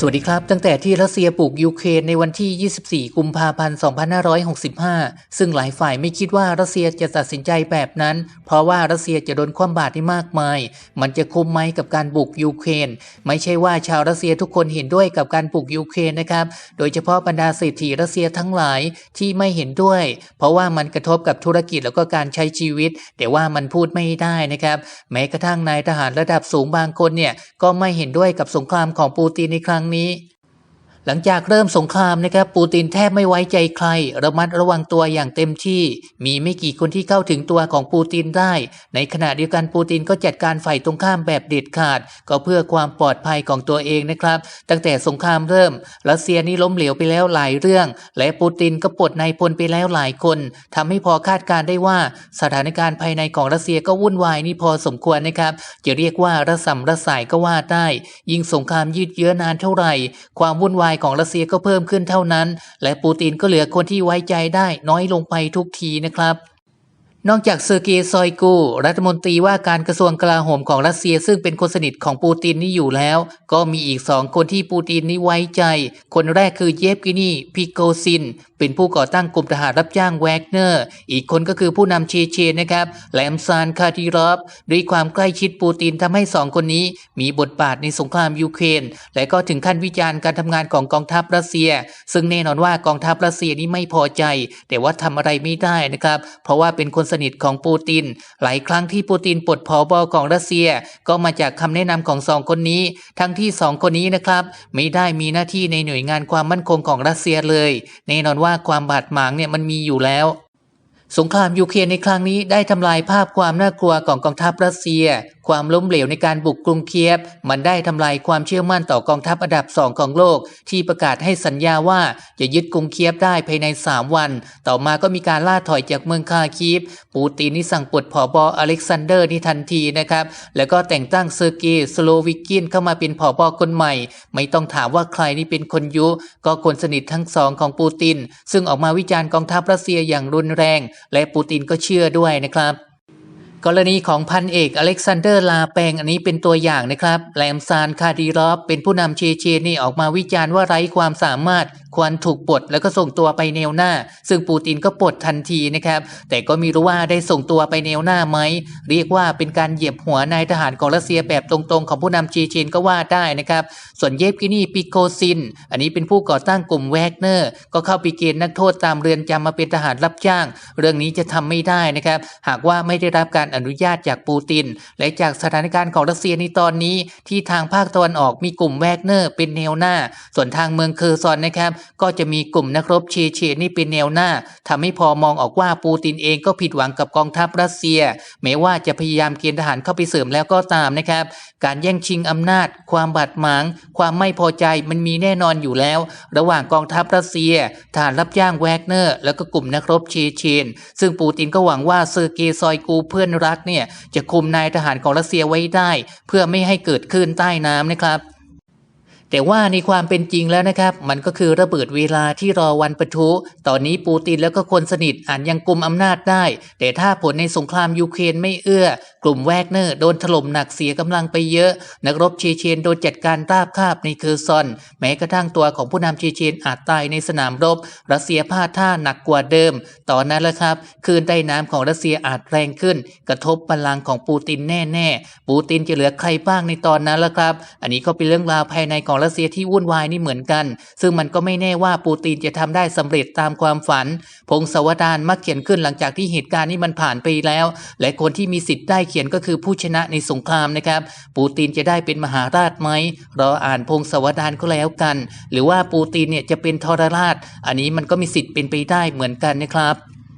สวัสดีครับ ตั้งแต่ที่รัสเซียปลูกยูเครนในวันที่ 24 กุมภาพันธ์ 2565 ซึ่งหลายฝ่ายไม่คิดว่ารัสเซียจะตัดสินใจแบบนั้น เพราะว่ารัสเซียจะโดนคว่ำบาตรได้มากมาย มันจะคุ้มไหมกับการบุกยูเครน ไม่ใช่ว่าชาวรัสเซียทุกคนเห็นด้วยกับการบุกยูเครนนะครับ โดยเฉพาะบรรดาเศรษฐีรัสเซียทั้งหลายที่ไม่เห็นด้วย เพราะว่ามันกระทบกับธุรกิจแล้วก็การใช้ชีวิต แต่ว่ามันพูดไม่ได้นะครับ แม้กระทั่งนายทหารระดับสูงบางคนเนี่ยก็ไม่เห็นด้วยกับสงครามของปูตินในครั้งนี้ หลังจากเริ่มสงครามนะครับปูตินแทบไม่ไว้ใจใคร ระมัดระวังตัวอย่างเต็มที่ มีไม่กี่คนที่เข้าถึงตัวของปูตินได้ ในขณะเดียวกันปูตินก็จัดการฝ่ายตรงข้ามแบบเด็ดขาด ก็เพื่อความปลอดภัยของตัวเองนะครับ ตั้งแต่สงครามเริ่ม รัสเซียนี่ล้มเหลวไปแล้วหลายเรื่อง และปูตินก็ปลดนายพลไปแล้วหลายคนทำให้พอคาดการได้ว่าสถานการณ์ภายในของรัสเซียก็วุ่นวายนี่พอสมควรนะครับ จะเรียกว่าระสำระสายก็ว่าได้ ยิ่งสงครามยืดเยื้อนานเท่าไหร่ ความวุ่นวายของรัสเซียก็เพิ่มขึ้นเท่านั้น และปูตินก็เหลือคนที่ไว้ใจได้น้อยลงไปทุกทีนะครับ นอกจากเซอร์เกย์ซอยกู รัฐมนตรีว่าการกระทรวงกลาโหมของรัสเซียซึ่งเป็นคนสนิทของปูตินนี่อยู่แล้ว ก็มีอีกสองคนที่ปูตินนี่ไว้ใจ คนแรกคือเยฟกินีพิโกซิน เป็นผู้ก่อตั้งกลุ่มทหารรับจ้างแวกเนอร์ อีกคนก็คือผู้นำเชเชนนะครับแลมซานคาติรอฟด้วยความใกล้ชิดปูตินทำให้สองคนนี้ มีบทบาทในสงครามยูเครนและก็ถึงขั้นวิจารณ์การทำงานของกองทัพรัสเซีย ซึ่งแน่นอนว่ากองทัพรัสเซียนี้ไม่พอใจ แต่ว่าทำอะไรไม่ได้นะครับเพราะว่าเป็นคนสนิทของปูติน หลายครั้งที่ปูตินปลดผอบอของรัสเซีย ก็มาจากคำแนะนำของสองคนนี้ ทั้งที่สองคนนี้นะครับ ไม่ได้มีหน้าที่ในหน่วยงานความมั่นคงของรัสเซียเลยแน่นอนว่าความบาดหมางเนี่ยมันมีอยู่แล้วสงครามยูเครนในครั้งนี้ได้ทำลายภาพความน่ากลัวของกองทัพรัสเซีย ความล้มเหลวในการบุกกรุงเคียฟมันได้ทำลายความเชื่อมั่นต่อกองทัพอันดับสองของโลก ที่ประกาศให้สัญญาว่าจะยึดกรุงเคียฟได้ภายใน 3 วัน ต่อมาก็มีการล่าถอยจากเมืองคาคีฟปูตินนี่สั่งปลดผอบออเล็กซานเดอร์นี่ทันทีนะครับ แล้วก็แต่งตั้งเซอร์เกย์สโลวิกินเข้ามาเป็นผอบอคนใหม่ ไม่ต้องถามว่าใครนี่เป็นคนยุ ก็คนสนิททั้งสองของปูติน ซึ่งออกมาวิจารณ์กองทัพรัสเซียอย่างรุนแรง และปูตินก็เชื่อด้วยนะครับ กรณีของพันเอกอเล็กซานเดอร์ลาแปงอันนี้เป็นตัวอย่างนะครับแลมซานคาดีรอฟเป็นผู้นำเชเชนนี่ออกมาวิจารณ์ว่าไร้ความสามารถ ควรถูกปลดแล้วก็ส่งตัวไปแนวหน้า ซึ่งปูตินก็ปลดทันทีนะครับ แต่ก็ไม่รู้ว่าได้ส่งตัวไปแนวหน้าไหมเรียกว่าเป็นการเหยียบหัวนายทหารของรัสเซียแบบตรงๆ ของผู้นำเชเชนก็ว่าได้นะครับ ส่วนเยฟกินีปิโกซิน อันนี้เป็นผู้ก่อตั้งกลุ่มแวกเนอร์ ก็เข้าไปเกณฑ์นักโทษตามเรือนจำมาเป็นทหารรับจ้าง เรื่องนี้จะทำไม่ได้นะครับ หากว่าไม่ได้รับการอนุญาตจากปูติน และจากสถานการณ์ของรัสเซียในตอนนี้ ที่ทางภาคตะวันออกมีกลุ่มแวกเนอร์เป็นแนวหน้า ส่วนทางเมืองเคอร์ซอนนะครับก็จะมีกลุ่มนักรบเชเชนนี่เป็นแนวหน้าทำให้พอมองออกว่าปูตินเองก็ผิดหวังกับกองทัพรัสเซีย แม้ว่าจะพยายามเกณฑ์ทหารเข้าไปเสริมแล้วก็ตามนะครับ การแย่งชิงอำนาจ ความบาดหมาง ความไม่พอใจมันมีแน่นอนอยู่แล้ว ระหว่างกองทัพรัสเซียทหารรับจ้างแวกเนอร์ แล้วก็กลุ่มนักรบเชเชน ซึ่งปูตินก็หวังว่าเซอร์เกย์ซอยกูเพื่อนรักเนี่ยจะคุมนายทหารของรัสเซียไว้ได้ เพื่อไม่ให้เกิดคลื่นใต้น้ำนะครับ แต่ว่าในความเป็นจริงแล้วนะครับ มันก็คือระเบิดเวลาที่รอวันปะทุ ตอนนี้ปูตินแล้วก็คนสนิทอาจยังกลุ่มอำนาจได้ แต่ถ้าผลในสงครามยูเครนไม่เอื้อ กลุ่มแวกเนอร์โดนถล่มหนักเสียกำลังไปเยอะ นักรบเชเชนโดนจัดการราบคาบในเคอร์ซอน แม้กระทั่งตัวของผู้นำเชเชนอาจตายในสนามรบ รัสเซียพลาดท่าหนักกว่าเดิม ตอนนั้นแหละครับคลื่นใต้น้ำของรัสเซียอาจแรงขึ้น กระทบพลังของปูตินแน่ๆปูตินจะเหลือใครบ้างในตอนนั้นละครับ อันนี้ก็เป็นเรื่องราวภายในของรัสเซียที่วุ่นวายนี่เหมือนกัน ซึ่งมันก็ไม่แน่ว่าปูตินจะทำได้สำเร็จตามความฝัน พงศาวดารมักเขียนขึ้นหลังจากที่เหตุการณ์นี้มันผ่านไปแล้ว และคนที่มีสิทธิ์ได้เขียนก็คือผู้ชนะในสงครามนะครับ ปูตินจะได้เป็นมหาราชไหมรออ่านพงศาวดารก็แล้วกัน หรือว่าปูตินเนี่ยจะเป็นทรราช อันนี้มันก็มีสิทธิ์เป็นไปได้เหมือนกันนะครับ